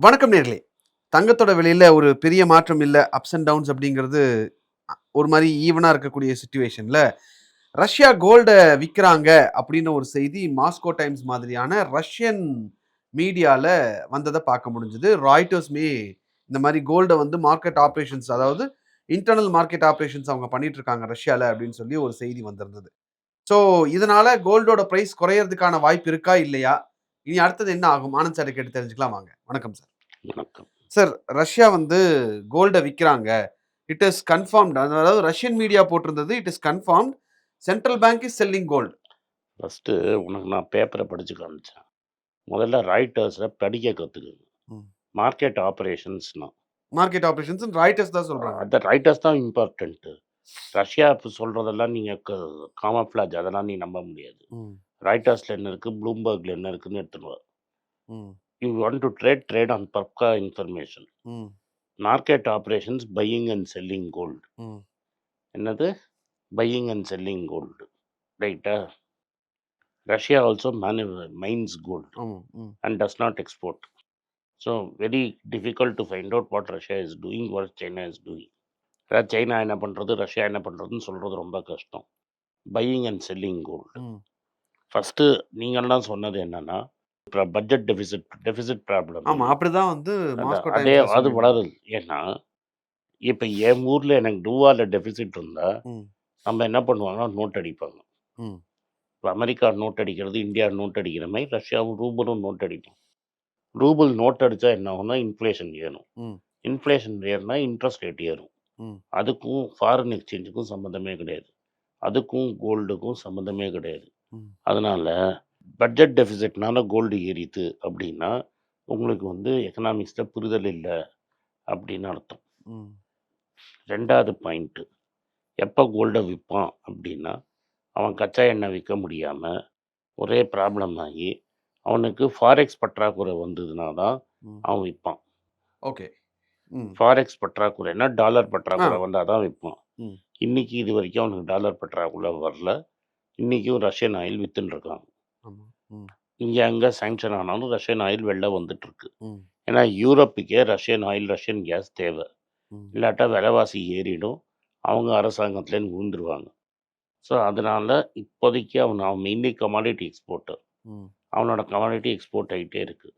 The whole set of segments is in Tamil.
வணக்கம் நேர்களே. தங்கத்தோட விலையில் ஒரு பெரிய மாற்றம் இல்லை அப்ஸ் அண்ட் டவுன்ஸ் அப்படிங்கிறது ஒரு மாதிரி ஈவனாக இருக்கக்கூடிய சுச்சுவேஷனில் ரஷ்யா கோல்டை விற்கிறாங்க அப்படின்னு ஒரு செய்தி மாஸ்கோ டைம்ஸ் மாதிரியான ரஷ்யன் மீடியாவில் வந்ததை பார்க்க முடிஞ்சுது. ராய்டர்ஸ்மே இந்த மாதிரி கோல்டை வந்து மார்க்கெட் ஆப்ரேஷன்ஸ் அதாவது இன்டர்னல் மார்க்கெட் ஆப்ரேஷன்ஸ் அவங்க பண்ணிட்டு இருக்காங்க ரஷ்யாவில் அப்படின்னு சொல்லி ஒரு செய்தி வந்திருந்தது. ஸோ இதனால் கோல்டோட ப்ரைஸ் குறையறதுக்கான வாய்ப்பு இருக்கா இல்லையா? இனி அடுத்தது என்ன ஆகும்? ஆனந்த் சார் கேட்டு தெரிஞ்சுக்கலாம் வாங்க. வணக்கம் சார். வணக்கம். சார் ரஷ்யா வந்து கோல்டை விற்கிறாங்க இட் இஸ் கன்ஃபார்ம்டு அதாவது ரஷ்யன் மீடியா போட்டிருந்தது. It is confirmed central bank is selling gold first உனக்கு நான் பேப்பரை படித்து காமிச்சேன். முதல்ல ரைட்டர்ஸை படிக்க கற்றுக்குங்க. மார்க்கெட் ஆப்ரேஷன்ஸ்னா மார்க்கெட் ஆப்ரேஷன்ஸ் ரைட்டர்ஸ் தான் சொல்றாங்க. அந்த ரைட்டர்ஸ் தான் இம்பார்ட்டண்ட்டு ரஷ்யா இப்போ சொல்கிறதெல்லாம் நீங்கள் காமஃப்ளாஜ் அதெல்லாம் நீ நம்ப முடியாது. ரைட்டர்ஸில் என்ன இருக்குது ப்ளூம்பர்கில் என்ன வா. ம், you want to trade trade on பக்கா information market operations buying and selling gold என்னது? பையிங் அண்ட் செல்லிங் கோல்டு ரைட்டா Russia also many mines gold does not export. So very difficult to find out what Russia is doing, what China is doing. அதாவது சைனா என்ன பண்ணுறது ரஷ்யா என்ன பண்ணுறதுன்னு சொல்கிறது ரொம்ப கஷ்டம். Buying and selling gold. First நீங்கள்லாம் சொன்னது என்னன்னா பட்ஜெட் டெபிசிட் டெபிசிட் ப்ராப்ளம் ஆமா அப்படிதான் வந்து மாஸ்கோ அதே அது வளருது ஏன்னா இப்போ என் ஊரில் எனக்கு டூவாவில் டெபிசிட் இருந்தால். நம்ம என்ன பண்ணுவாங்கன்னா நோட் அடிப்பாங்க. இப்போ அமெரிக்கா நோட் அடிக்கிறது இந்தியா நோட் அடிக்கிற மாதிரி ரஷ்யாவும் ரூபலும் நோட் அடிக்கும் ரூபிள் நோட் அடித்தா என்ன ஆகும்னா இன்ஃப்ளேஷன் ஏறும். இன்ஃப்ளேஷன் ஏறுனா இன்ட்ரெஸ்ட் ரேட் ஏறும். அதுக்கும் ஃபாரின் எக்ஸ்சேஞ்சுக்கும் சம்மந்தமே கிடையாது அதுக்கும் கோல்டுக்கும் சம்மந்தமே கிடையாது. அதனால பட்ஜெட் டெபிசிட்னால கோல்டு ஏறித்து அப்படின்னா உங்களுக்கு வந்து எக்கனாமிக்ஸில் புரிதல் இல்லை அப்படின்னு அர்த்தம். ரெண்டாவது பாயிண்ட்டு எப்போ கோல்டை விற்பான் அப்படின்னா அவன் கச்சா எண்ணெய் விற்க முடியாமல் ஒரே ப்ராப்ளம் ஆகி அவனுக்கு ஃபாரெக்ஸ் பற்றாக்குறை வந்ததுனா தான். அவன் விற்பான் ஓகே. ஃபாரெக்ஸ் பற்றாக்குறைனா டாலர் பற்றாக்குறை. வந்தால் தான் விற்பான். இன்னைக்கு இது வரைக்கும் அவனுக்கு டாலர் பற்றாக்குறை வரல. இன்றைக்கும் ரஷ்யன் ஆயில் வித்துன்னு இருக்காங்க ஆமா. ம், இங்கே அங்கே சாங்ஷன் ஆனாலும் ரஷ்யன் ஆயில் வெளில வந்துட்டு இருக்கு ம், ஏன்னா யூரோப்புக்கே ரஷ்யன் ஆயில் ரஷ்யன் கேஸ் தேவை. இல்லாட்டா விலைவாசி ஏறிடும். அவங்க அரசாங்கத்துலேருந்து விழுந்துருவாங்க ஸோ அதனால் இப்போதைக்கு அவன் அவன் மெயின்லி கமாடிட்டி எக்ஸ்போர்ட்டர் அவனோட கமாடிட்டி எக்ஸ்போர்ட் ஆகிட்டே இருக்குது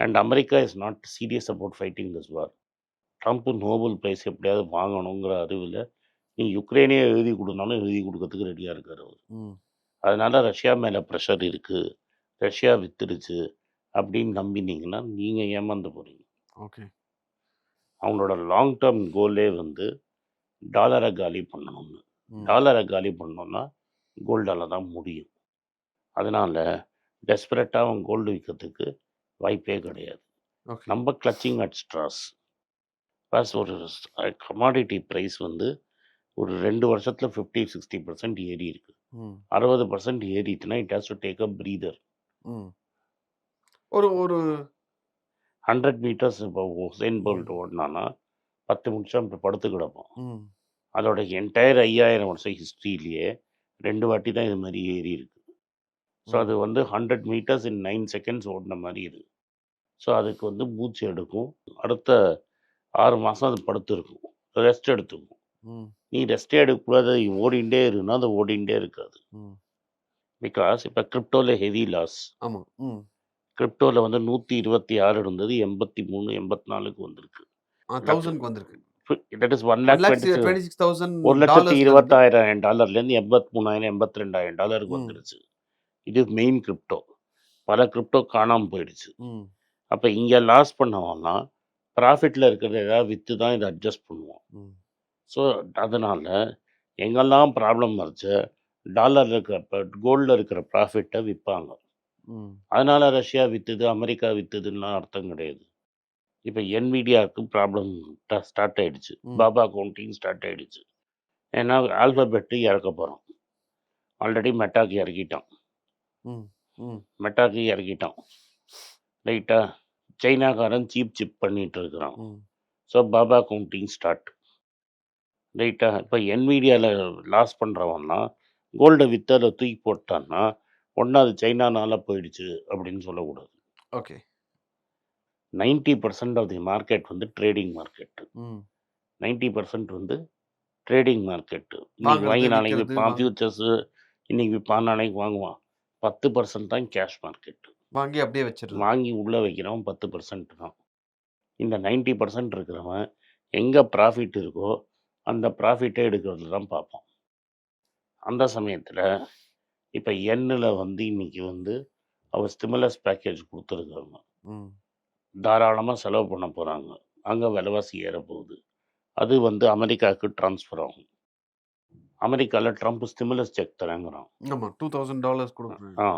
and America is not serious about fighting this war Trump Nobel prize எப்படியாவது வாங்கணுங்கிற அறிவில் நீ யுக்ரைனே எழுதி கொடுனாலும் எழுதி கொடுக்கறதுக்கு ரெடியாக இருக்கார் அவர். அதனால ரஷ்யா மேலே ப்ரெஷர் இருக்குது ரஷ்யா வித்துடுச்சு அப்படின்னு நம்பினீங்கன்னா நீங்கள் ஏமாந்து போகிறீங்க ஓகே. அவங்களோட லாங் டேர்ம் கோலே வந்து டாலரை காலி பண்ணணும்னு. டாலரை காலி பண்ணோம்னா கோல்டால் தான் முடியும். அதனால் டெஸ்பரேட்டாக அவன் கோல்டு விற்கிறதுக்கு வாய்ப்பே கிடையாது. நம்ம கிளச்சிங் அட் ஸ்ட்ராஸ் ப்ளஸ் ஒரு கமாடிட்டி ப்ரைஸ் வந்து ஒரு ரெண்டு வருஷத்தில் ஃபிஃப்டி சிக்ஸ்டி பர்சன்ட் ஏறி இருக்கு. அறுபது percent ஏறிட்டுனா it has to take a breather. ஒரு ஒரு ஹண்ட்ரட் மீட்டர்ஸ் இப்போ ஹுசைன் போல்ட் ஓடினான்னா பத்து நிமிஷம் இப்போ படுத்து கிடப்போம். அதோட என்டையர் ஐயாயிரம் வருஷம் ஹிஸ்ட்ரியிலேயே ரெண்டு வாட்டி தான் இது மாதிரி ஏறி இருக்கு. ஸோ அது வந்து hundred metres in nine seconds ஓடின மாதிரி இது. ஸோ அதுக்கு வந்து மூச்சு எடுக்கும். அடுத்த ஆறு மாதம் அது படுத்து இருக்கும் ரெஸ்ட் எடுத்துக்கும். நீ ரெஸ்ட்டே எடுக்கக்கூடாது ஓடிண்டே இருக்குன்னா அது ஓடிண்டே இருக்காது. பிகாஸ் இப்போ கிரிப்டோவில் ஹெவி லாஸ் ஆமா ம். கிரிப்டோவில் வந்து நூற்றி இருபத்தி ஆறு இருந்தது எண்பத்தி மூணு எண்பத்தி நாலுக்கு வந்திருக்கு. தௌசண்ட்க்கு வந்திருக்கு தட் இஸ் ஒன் லேக் ஒரு லட்சத்தி இருபத்தாயிரம் டாலர்லேருந்து எண்பத்தி மூணாயிரம் எண்பத்தி ரெண்டாயிரம் டாலருக்கு. வந்துருச்சு இது மெயின் கிரிப்டோ பல கிரிப்டோ காணாமல் போயிடுச்சு. அப்போ இங்கே லாஸ் பண்ணவன்னா ப்ராஃபிட்டில் இருக்கிறத ஏதாவது விற்று தான் இதை அட்ஜஸ்ட் பண்ணுவோம். ஸோ அதனால் எங்கெல்லாம் ப்ராப்ளம் வரைச்சு டாலரில் இருக்கிற கோல்டில் இருக்கிற ப்ராஃபிட்டை விற்பாங்க அதனால் ரஷ்யா விற்றுது அமெரிக்கா விற்றுதுன்னா அர்த்தம் கிடையாது. இப்போ என்விடியாவுக்கு ப்ராப்ளம் ஸ்டார்ட் ஆயிடுச்சு. ம். பாபா கவுண்டிங் ஸ்டார்ட் ஆயிடுச்சு. ஏன்னா ஆல்பபெட்டு இறக்க போகிறோம் ஆல்ரெடி மெட்டாக்கு இறக்கிட்டான். மெட்டாக்கு இறக்கிட்டான். ரைட்டா சைனாக்காரன் சீப் சிப் பண்ணிட்டு இருக்கிறான். ம். ஸோ பாபா கவுண்டிங் ஸ்டார்ட் ரைட்டா? இப்போ என்விடியாவில் லாஸ் பண்ணுறவன்லாம் கோல்டை விற்று அதை தூக்கி போட்டான்னா ஒன்றா அது சைனானால போயிடுச்சு அப்படின்னு சொல்லக்கூடாது. Okay. Ninety percent of the market வந்து ட்ரேடிங் மார்க்கெட்டு ம். நைன்ட்டி பர்சன்ட் வந்து ட்ரேடிங் மார்க்கெட்டு இன்னைக்கு வாங்கி நாளைக்கு விற்பான் ஃபியூச்சர்ஸு இன்னைக்கு விற்பான் நாளைக்கு வாங்குவான். பத்து பர்சன்ட் தான் கேஷ் மார்க்கெட்டு வாங்கி அப்படியே வச்சிருது வாங்கி உள்ளே வைக்கிறவன் பத்து பர்சன்ட் தான். இந்த நைன்ட்டி பர்சன்ட் இருக்கிறவன் எங்கே ப்ராஃபிட் இருக்கோ அந்த ப்ராஃபிட்டே எடுக்கிறது தான் பார்ப்பான் அந்த சமயத்தில் இப்போ எண்ணில் வந்து இன்னைக்கு வந்து அவர் ஸ்டிமுலஸ் பேக்கேஜ் கொடுத்துருக்காங்க. தாராளமாக செலவு பண்ண போகிறாங்க அங்கே விலைவாசி ஏற போகுது அது வந்து அமெரிக்காவுக்கு ட்ரான்ஸ்ஃபர் ஆகும். அமெரிக்காவில் ட்ரம்ப் ஸ்டிமுலஸ் செக் தரேங்கிறான். ஆமா டூ தௌசண்ட் டாலர்ஸ் கொடுக்குறேன் ஆ.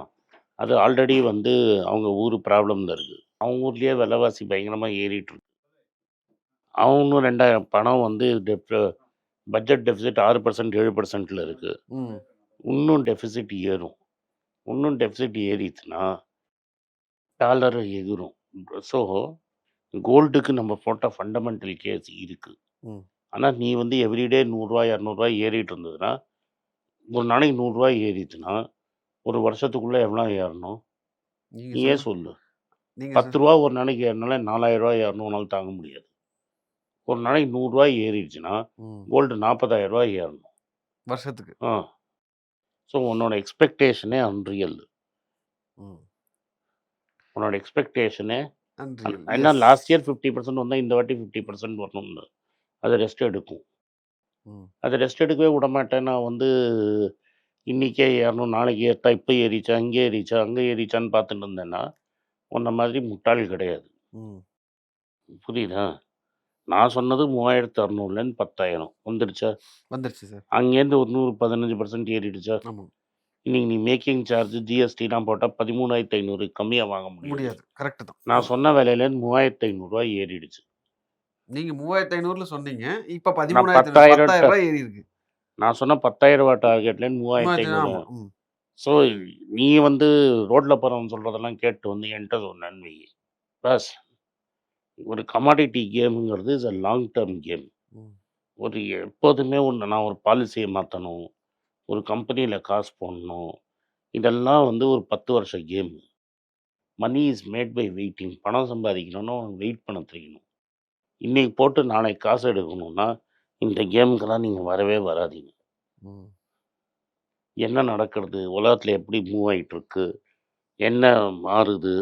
அது ஆல்ரெடி வந்து அவங்க ஊர் ப்ராப்ளம் தான் இருக்குது அவங்க ஊர்லேயே விலைவாசி பயங்கரமாக ஏறிட்டு இருக்கு. அவனும் ரெண்டாயிரம் பணம் வந்து பட்ஜெட் டெபிசிட் ஆறு பர்சன்ட் ஏழு பர்சன்ட்டில் இருக்குது ம். இன்னும் டெபிசிட் ஏறும். இன்னும் டெபிசிட் ஏறிச்சுன்னா டாலர் எகிரும் ஸோ கோல்டுக்கு நம்ம போட்ட ஃபண்டமெண்டல் கேஸ் இருக்குது. ஆனால் நீ வந்து எவ்ரிடே நூறுரூவா இரநூறுவா ஏறிட்டு இருந்ததுன்னா ஒரு நாளைக்கு நூறுரூவா ஏறிச்சுன்னா ஒரு வருஷத்துக்குள்ளே எவ்வளோ ஏறணும்? நீயே சொல்லுங்க. சொல்லு. பத்து ரூபா ஒரு நாளைக்கு ஏறினாலே நாலாயிரம் ரூபா ஏறணும்னாலும் தாங்க முடியாது. ஒரு நாளைக்கு நூறுரூவா ஏறிடுச்சுன்னா. கோல்டு நாற்பதாயிரம் ரூபா ஏறணும் வருஷத்துக்கு ஆ ஸோ உன்னோட எக்ஸ்பெக்டேஷனே அன்ரியல். உன்னோட எக்ஸ்பெக்டேஷனே. ஏன்னா. லாஸ்ட் இயர் ஃபிஃப்டி பர்சன்ட் வந்தால் இந்த வாட்டி ஃபிஃப்டி பர்சன்ட் வரணும்னு அது ரெஸ்ட் எடுக்கும். அது ரெஸ்ட் எடுக்கவே விட மாட்டேன் நான் வந்து இன்னைக்கே ஏறணும் நாளைக்கு ஏற்றா இப்போ ஏறிச்சா இங்கே ஏறிச்சா அங்கே ஏறிச்சான்னு பார்த்துட்டு இருந்தேன்னா உன்ன மாதிரி முட்டாள் கிடையாது. புரியுதா நான் சொன்னது மூவாயிரத்து அறநூறுலேருந்து பத்தாயிரம். வந்துடுச்சா? வந்துருச்சு சார். அங்கேருந்து ஒரு நூறு பதினஞ்சு பர்சன்ட் ஏறிடுச்சா? இன்னைக்கு நீ மேக்கிங் சார்ஜ் ஜிஎஸ்டிலாம் போட்டால் பதிமூணாயிரத்து ஐநூறு கம்மியாக வாங்க முடியும் முடியாது. கரெக்ட் தான். நான் சொன்ன விலையிலேருந்து மூவாயிரத்து ஐநூறுரூவா ஏறிடுச்சு. நீங்க மூவாயிரத்தி ஐநூறுல சொன்னீங்க. இப்ப பதிமூணாயிரத்தி பத்தாயிரம் ரூபாய் ஏறி இருக்கு நான் சொன்ன பத்தாயிரம் ரூபா டார்கெட்லேருந்து மூவாயிரத்து ஐநூறு. ஸோ நீ வந்து ரோட்டில் போகிறவன் சொல்கிறதெல்லாம் கேட்டு வந்து என்கிட்ட சொன்னேன் வை. பஸ் ஒரு commodity கேமுங்கிறது is a long term game. ஒரு எப்போதுமே ஒன்று நான் ஒரு பாலிசியை மாற்றணும் ஒரு கம்பெனியில் காசு போடணும் இதெல்லாம் வந்து ஒரு பத்து வருஷ game money is made by waiting பணம் சம்பாதிக்கணும்னா வெயிட் பண்ண தெரியணும். இன்னைக்கு போட்டு நாளைக்கு காசு எடுக்கணும்னா இந்த கேமுக்கெல்லாம் நீங்கள் வரவே வராதீங்க. என்ன நடக்கிறது? உலகத்தில் எப்படி மூவ் ஆயிட்டு இருக்கு? என்ன மாறுது?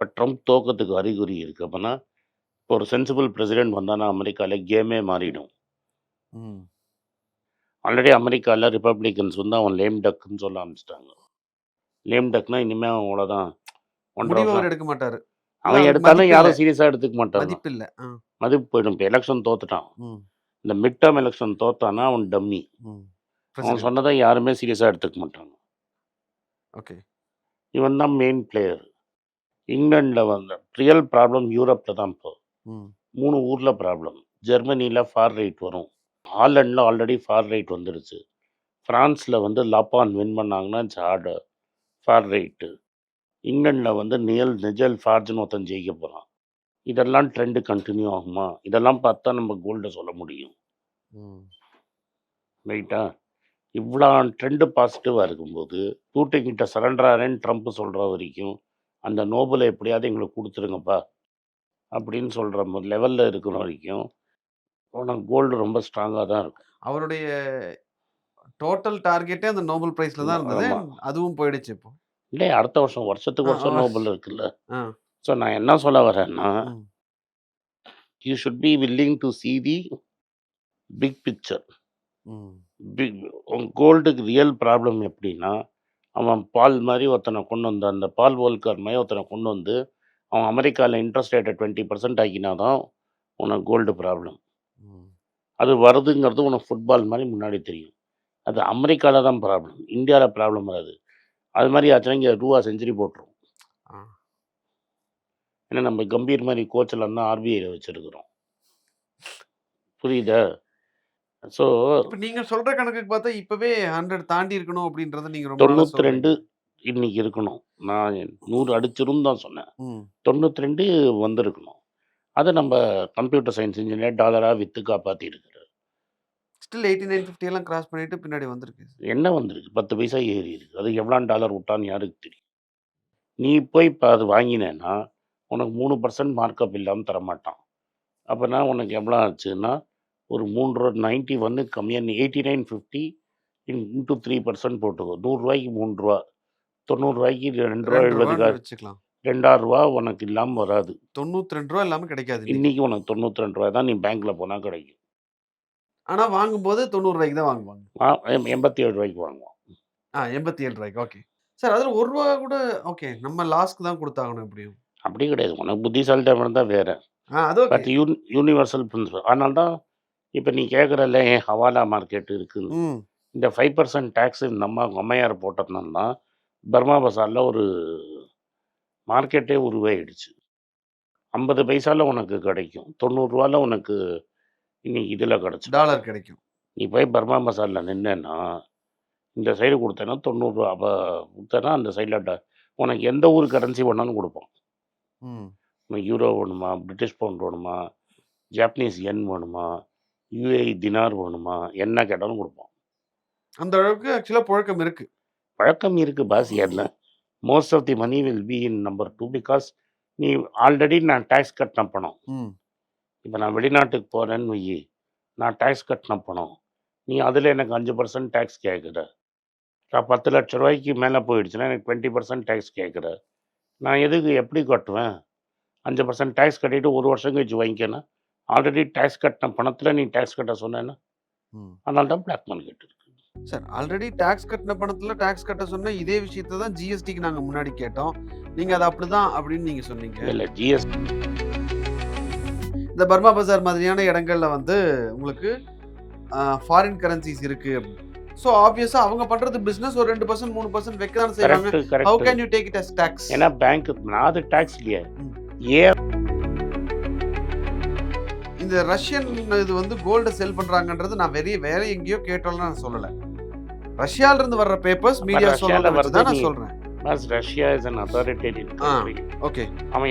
இப்போ ட்ரம்ப் தோக்கத்துக்கு அறிகுறி இருக்கு அப்போனா இப்போ ஒரு சென்சிபிள் பிரசிடென்ட் வந்தானா அமெரிக்காவில் கேமே மாறிடும். ஆல்ரெடி அமெரிக்காவில் ரிப்பப்ளிகன்ஸ் வந்து அவன் லேம் டக்குன்னு சொல்ல ஆரம்பிச்சிட்டாங்க. லேம் டக்னா இனிமேல் அவன் அவ்வளோதான் ஒன்றரை எடுக்க மாட்டாரு. அவன் எடுத்தாலும் யாரும். சீரியஸாக எடுத்துக்க மாட்டாங்க மதிப்பு இல்ல. மதிப்பு போயிடும். இப்போ எலெக்ஷன் தோத்துட்டான். இந்த மிட் டேர்ம் எலெக்ஷன் தோத்தானா அவன் டம்மி. அவன். சொன்னதை யாருமே சீரியஸாக எடுத்துக்க மாட்டாங்க. ஓகே. இவன் தான் மெயின் பிளேயர் இங்கிலாண்டில் வந்த ரியல் ப்ராப்ளம் யூரோப்பில் தான் இப்போ. மூணு ஊரில் ப்ராப்ளம் ஜெர்மனியில் ஃபார் ரைட் வரும். ஹாலண்டில் ஆல்ரெடி ஃபார் ரைட் வந்துடுச்சு ஃப்ரான்ஸில் வந்து லப்பான் வின் பண்ணாங்கன்னா ஹார்டு ஃபார் ரைட்டு இங்கிலாண்டில் வந்து நியல் நிஜல் ஃபார்ஜுன்னு ஒருத்தன் ஜெயிக்க போகிறான் இதெல்லாம் ட்ரெண்டு கண்டினியூ ஆகுமா? இதெல்லாம் பார்த்தா நம்ம கோல்டை சொல்ல முடியும். ரைட்டா இவ்வளோ ட்ரெண்டு பாசிட்டிவாக இருக்கும்போது பூட்டின் கிட்ட சரண்டர் ஆகிறேன்னு ட்ரம்ப் சொல்கிற வரைக்கும் அந்த நோபலை எப்படியாவது எங்களுக்கு கொடுத்துருங்கப்பா அப்படின்னு சொல்கிற லெவலில் இருக்கிற வரைக்கும் உனக்கு கோல்டு ரொம்ப ஸ்ட்ராங்காக தான் இருக்கும் அவருடைய டோட்டல் டார்கெட்டே அந்த நோபல் பிரைஸ்ல தான் இருந்தது. அதுவும் போயிடுச்சு இப்போ இல்லை அடுத்த வருஷம் வருஷத்துக்கு வருஷம். நோபல் இருக்குல்ல. ஸோ நான் என்ன சொல்ல வரேன்னா. You should be willing to see the big picture. Big கோல்டுக்கு real problem எப்படின்னா அவன் பால் மாதிரி ஒருத்தனை கொண்டு வந்து அந்த பால் வோல்கர் மாதிரி ஒருத்தனை கொண்டு வந்து அவன் அமெரிக்காவில் இன்ட்ரெஸ்ட் ரேட்டை டுவெண்ட்டி பர்சன்ட் ஆக்கினா தான் உனக்கு கோல்டு ப்ராப்ளம். அது வருதுங்கிறது உனக்கு ஃபுட்பால் மாதிரி முன்னாடி தெரியும். அது அமெரிக்காவில் தான் ப்ராப்ளம் இந்தியாவில் ப்ராப்ளம் வராது. அது மாதிரி ஆச்சுன்னா இங்கே ரூபா செஞ்சுரி போட்டுரும். ஏன்னா நம்ம கம்பீர் மாதிரி கோச்செல்லாம் தான் ஆர்பிஐயில் வச்சுருக்குறோம். புரியுதா? ஸோ இப்ப நீங்க சொல்ற கணக்குக்கு பார்த்தா இப்பவே ஹண்ட்ரட் தாண்டி இருக்கணும் அப்படின்றத நீங்க ரொம்ப நாளா தொண்ணூற்றி ரெண்டு. இன்னைக்கு இருக்கணும். நான் நூறு அடிச்சிரும் தான் சொன்னேன். தொண்ணூற்றி ரெண்டு வந்திருக்கணும். அதை நம்ம கம்ப்யூட்டர் சயின்ஸ் இன்ஜினியர் டாலராக விற்று காப்பாற்றி இருக்கிறார் ஸ்டில் எயிட்டி நைன் ஃபிஃப்டி எல்லாம் கிராஸ் பண்ணிட்டு பின்னாடி வந்திருக்கு. என்ன வந்திருக்கு? பத்து பைசா ஏறி இருக்கு. அது எவ்வளோ டாலர் விட்டான்னு யாருக்கு தெரியும்? நீ போய் இப்போ அது வாங்கினேன்னா உனக்கு மூணு பர்சன்ட் மார்க்கப் இல்லாமல் தரமாட்டான். அப்போனா உனக்கு எவ்வளோ ஆச்சுன்னா ஒரு ரூபா நைன்ட்டி வந்து கம்மியாக eighty nine fifty into three percent போட்டுக்கோ. நூறுரூவாய்க்கு மூணு ரூபா தொண்ணூறுரூவாய்க்கு ரெண்டு ரூபா ரூபான்னு எழுபதுக்காக வச்சுக்கலாம். ரெண்டாயிரம் ரூபா உனக்கு இல்லாமல் வராது. தொண்ணூத்தி ரெண்டு ரூபா இல்லாம கிடைக்காது. இன்னைக்கு. உனக்கு தொண்ணூற்றி ரெண்டு ரூபா தான் நீ பேங்க்கில் போனால் கிடைக்கும். ஆனா வாங்கும்போது தொண்ணூறு ரூபாய்க்கு தான் வாங்குவாங்க. எண்பத்தி ஏழு ரூபாய்க்கு வாங்குவோம். ஆ எண்பத்தி ஏழு ரூபாய்க்கு ஓகே. சார் அதுல ஒரு ரூபா கூட ஓகே நம்ம லாஸ்க்கு தான் கொடுத்தாகணும் எப்படியும்? அப்படி கிடையாது. உனக்கு புத்திசாலித்தனம் இருந்தால் வேறு. ஆ அது பட் யூன் யூனிவர்சல் பிரின்சிபல் அதனால தான் இப்போ நீ கேட்குறல்ல ஏன் ஹவாலா மார்க்கெட் இருக்குன்னு. ம். இந்த ஃபைவ் பர்சன்ட் டேக்ஸ் இந்த அம்மா அம்மையார் போட்டதுனால தான் பர்மா பசாரில் ஒரு மார்க்கெட்டே உருவாயிடுச்சு. ஐம்பது பைசால உனக்கு கிடைக்கும். தொண்ணூறுரூவால உனக்கு இன்னைக்கு இதில் கிடச்சிடும். டாலர் கிடைக்கும். நீ போய் பர்மா மசாலில் நின்னேன்னா இந்த சைடு கொடுத்தேன்னா தொண்ணூறுரூவா அப்போ கொடுத்தேன்னா அந்த சைடில் உனக்கு எந்த ஊர் கரன்சி வேணாலும் கொடுப்பான். ம். உனக்கு யூரோ வேணுமா பிரிட்டிஷ் பவுண்ட் வேணுமா ஜாப்பனீஸ் யென் வேணுமா யூஏ தினார் வேணுமா? என்ன கேட்டாலும் கொடுப்பான் அந்த அளவுக்கு ஆக்சுவலா புழக்கம் இருக்கு. பழக்கம் இருக்குது பாஸ். என்ன most of the money will be in number two because நீ ஆல்ரெடி நான் டேக்ஸ் கட்டின பணம். இப்போ நான் வெளிநாட்டுக்கு போகிறேன்னு வையி நான் டேக்ஸ் கட்டின பணம். நீ அதில் எனக்கு அஞ்சு பர்சன்ட் டேக்ஸ் கேட்குற. நான் பத்து லட்ச ரூபாய்க்கு மேலே போயிடுச்சுன்னா எனக்கு டுவெண்ட்டி பர்சன்ட் டேக்ஸ் கேட்குற. நான் எதுக்கு எப்படி கட்டுவேன்? அஞ்சு பர்சன்ட் டேக்ஸ் கட்டிட்டு ஒரு வருஷம் கழிச்சு வாங்கிக்கணும் ஆல்ரெடி டேக்ஸ் கட்டின பணத்தில் நீ டேக்ஸ் கட்ட சொன்னேன்னா அதனால தான் பிளாக் மார்க்கெட் இருக்கு சார் ஆல்ரெடி டாக்ஸ் கட்டின பணத்துல டாக்ஸ் கட்ட சொன்ன இதே விஷயத்தை தான் ஜிஎஸ்டிக்கு நாங்க முன்னாடி கேட்டோம். நீங்க அது அப்படிதான் அப்படின்னு நீங்க சொன்னீங்க. இல்லை ஜிஎஸ் இந்த பர்மா பஜார் மாதிரியான இடங்கள்ல வந்து உங்களுக்கு ஃபாரின் கரன்சிஸ் இருக்கு ஸோ ஆப்வியஸா அவங்க பண்றது பிசினஸ் ஒரு ரெண்டு பர்சன்ட் மூணு பர்சன்ட் வைக்க தான் செய்வாங்க how can you take it as tax ஏன்னா பேங்க் நான் அது டேக்ஸ் இல்லையே. ஏன் இந்த ரஷ்யன் இது வந்து கோல்டு செல் பண்றாங்கன்றது நான் வெறிய வேற எங்கேயோ கேட்டோம்னு நான் சொல்லல. ரஷ்யால இருந்து வர்ற பேப்பர்ஸ் மீடியா சொல்றத நான் சொல்றேன். Russia is a. Country okay அவன்